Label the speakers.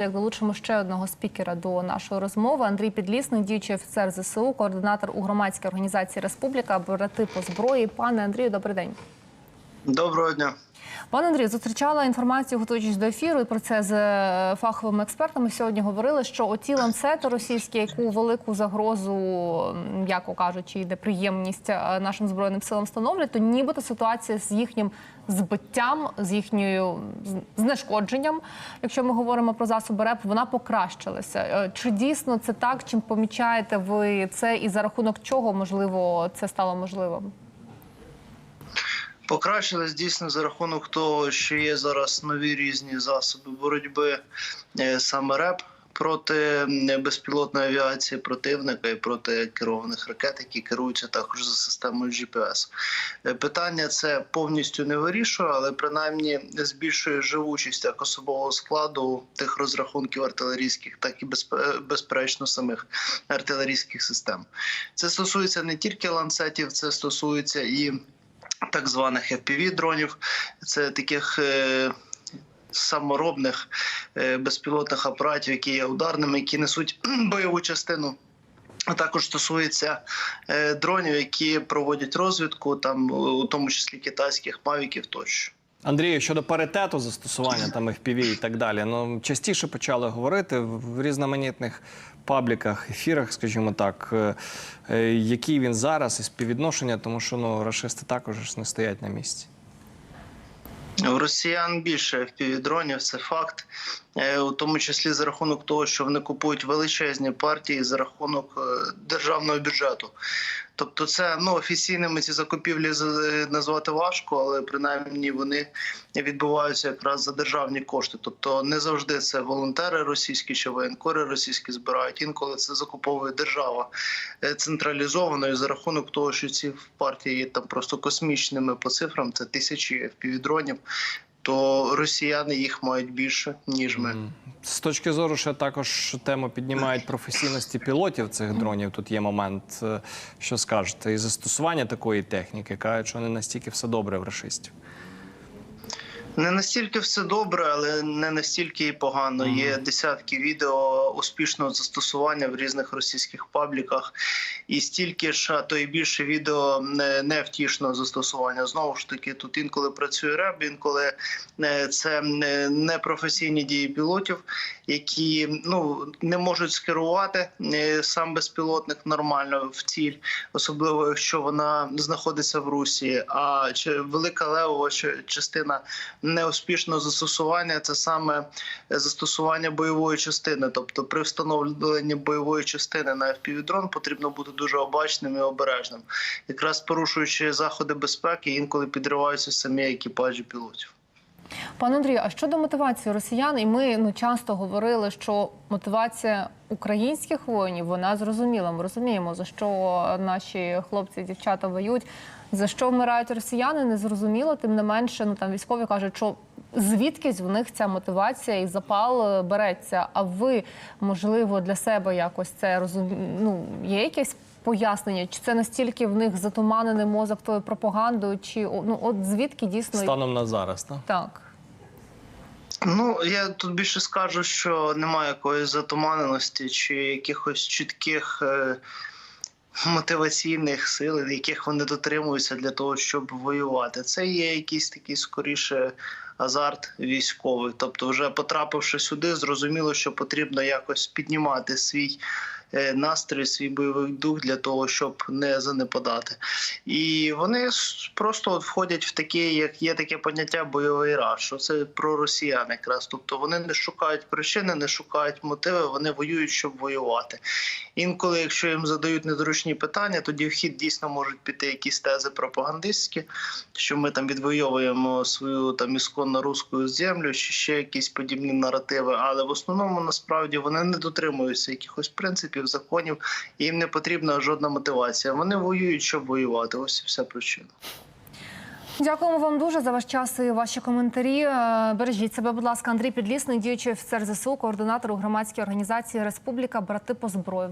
Speaker 1: Як долучимо ще одного спікера до нашої розмови, Андрій Підлісний, діючий офіцер ЗСУ, координатор у громадській організації Республіка, брати по зброї. Пане Андрію, добрий день.
Speaker 2: Доброго дня.
Speaker 1: Пане Андрію, зустрічала інформацію, готуючись до ефіру, і про це з е, фаховими експертами сьогодні говорили, що оті ланцети російські, яку велику загрозу, м'яко кажучи, і неприємність е, нашим збройним силам становлять, то нібито ситуація з їхнім збиттям, з їхньою знешкодженням, якщо ми говоримо про засоби РЕП, вона покращилася. Е, Чи дійсно це так? Чим помічаєте ви це, і за рахунок чого можливо це стало можливим?
Speaker 2: Покращилось дійсно за рахунок того, що є зараз нові різні засоби боротьби е, саме РЕП проти безпілотної авіації противника і проти керованих ракет, які керуються також за системою GPS. Е, Питання це повністю не вирішує, але принаймні збільшує живучість як особового складу тих розрахунків артилерійських, так і безпе- безперечно самих артилерійських систем. Це стосується не тільки ланцетів, це стосується і так званих fpv дронів це таких е, саморобних е, безпілотних апаратів, які є ударними, які несуть бойову частину. А також стосується е, дронів, які проводять розвідку, там у тому числі китайських мавіків тощо.
Speaker 3: Андрію, щодо паритету застосування там FPV і так далі, ну частіше почали говорити в різноманітних пабліках, ефірах, скажімо так, е, е, який він зараз і співвідношення, тому що ну рашисти також не стоять на місці.
Speaker 2: У росіян більше FPV-дронів, це факт, Е, у тому числі за рахунок того, що вони купують величезні партії за рахунок е, державного бюджету. Тобто, це ну офіційними ці закупівлі з- назвати важко, але принаймні вони відбуваються якраз за державні кошти. Тобто, не завжди це волонтери російські чи воєнкори російські збирають. Інколи це закуповує держава е, централізовано і за рахунок того, що ці партії є там просто космічними по цифрам, це тисячі FPV-дронів, то росіяни їх мають більше ніж ми.
Speaker 3: З точки зору, ще також тему піднімають професійності пілотів цих дронів. Тут є момент, е, що скажете, і застосування такої техніки кажуть, що не настільки все добре в рашистів.
Speaker 2: Не настільки все добре, але не настільки і погано. Є десятки відео успішного застосування в різних російських пабліках, і стільки ж, а то і більше відео не- невтішного застосування. Знову ж таки, тут інколи працює реб, інколи е, це не- непрофесійні дії пілотів, які ну не можуть скерувати е, сам безпілотник нормально в ціль, особливо якщо вона знаходиться в Русі. А чи велика левова частина неуспішного застосування це саме застосування бойової частини. Тобто, при встановленні бойової частини на FPV-дрон потрібно бути дуже обачним і обережним, якраз порушуючи заходи безпеки, інколи підриваються самі екіпажі пілотів.
Speaker 1: Пане Андрію, а щодо мотивації росіян, і ми ну часто говорили, що мотивація українських воїнів вона зрозуміла. Ми розуміємо, за що наші хлопці і дівчата воюють, за що вмирають росіяни, не зрозуміло. Тим не менше, ну там військові кажуть, що звідкись в них ця мотивація і запал е, береться. А ви, можливо, для себе якось це розум... ну, є якесь пояснення? Чи це настільки в них затуманений мозок тою пропагандою? Чи ну от звідки дійсно
Speaker 3: Станом на зараз, так?
Speaker 1: так?
Speaker 2: Ну я тут більше скажу, що немає якоїсь затуманеності чи якихось чітких. Е- Мотиваційних сил, яких вони дотримуються для того, щоб воювати, це є якийсь такий скоріше азарт військовий. Тобто, вже потрапивши сюди, зрозуміло, що потрібно якось піднімати свій настрій, свій бойовий дух для того, щоб не занепадати. І вони просто от входять в таке, як є таке поняття бойовий раш, що це про росіян якраз. Тобто вони не шукають причини, не шукають мотиви, вони воюють, щоб воювати. Інколи, якщо їм задають незручні питання, тоді в хід дійсно можуть піти якісь тези пропагандистські, що ми там відвоюємо свою там ісконно руську землю, чи ще якісь подібні наративи. Але в основному насправді вони не дотримуються якихось принципів, законів, їм не потрібна жодна мотивація. Вони воюють, щоб воювати. Ось і вся причина.
Speaker 1: Дякуємо вам дуже за ваш час і ваші коментарі. Е, Бережіть себе, будь ласка, Андрій Підлісний, діючий офіцер ЗСУ, координатор у громадській організації Республіка Брати по зброї.